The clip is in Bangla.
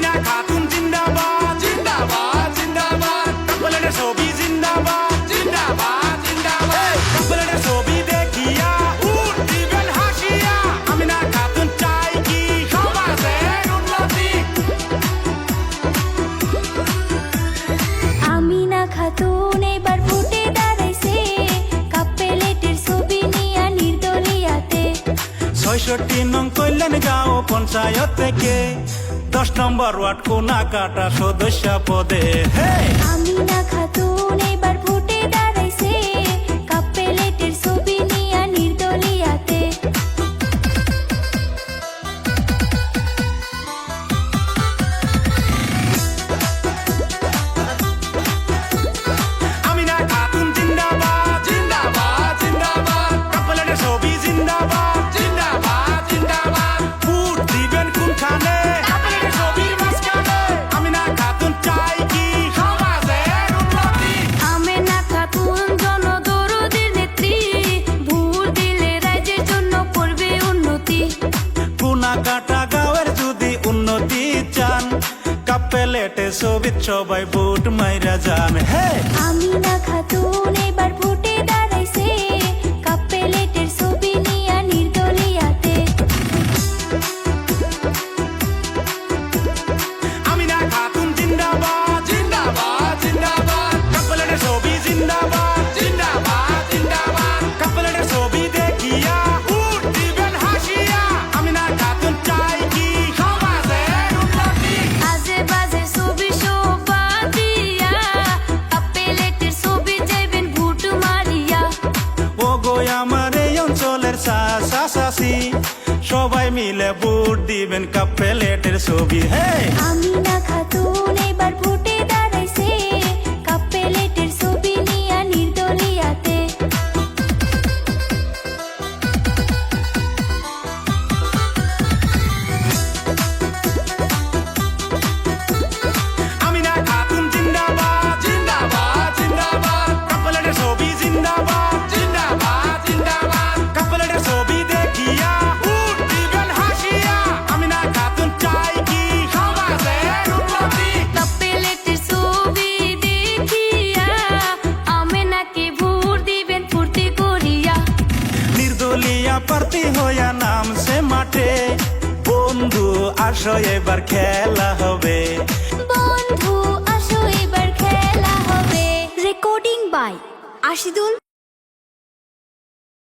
আমিনা খাতুন জিন্দাবাদ। জিন্দাবাদ। জিন্দাবাদ। কাপলের ছবি জিন্দাবাদ। জিন্দাবাদ জিন্দাবাদ। কাপলের ছবি দেখিয়া উঠ দিবেন হাসিয়া। আমিনা খাতুন চাই কি? সমাজের উন্নতি। আমিনা খাতুন ছয়ষট্টি নং কল্যাণ গাঁও পঞ্চায়েত থেকে দশ নম্বর ওয়ার্ড কোনা কাটা সদস্য পদে। হে! আমিনা খাতুন কাটা গাঁয়ের যদি উন্নতি চান কাপেলেটে সবিত সবাই বুট মাইরা যান। হে! আমিনা খাতুন এবার এই সাসাসি সবাই মিলে ভোট দিবেন কাপেলেটের ছবি। হে আমিনা প্রার্থী হইয়া নামছে মাঠে। বন্ধু, আসো এবার খেলা হবে। বন্ধু, আসো এবার খেলা হবে। Recording by Ashidul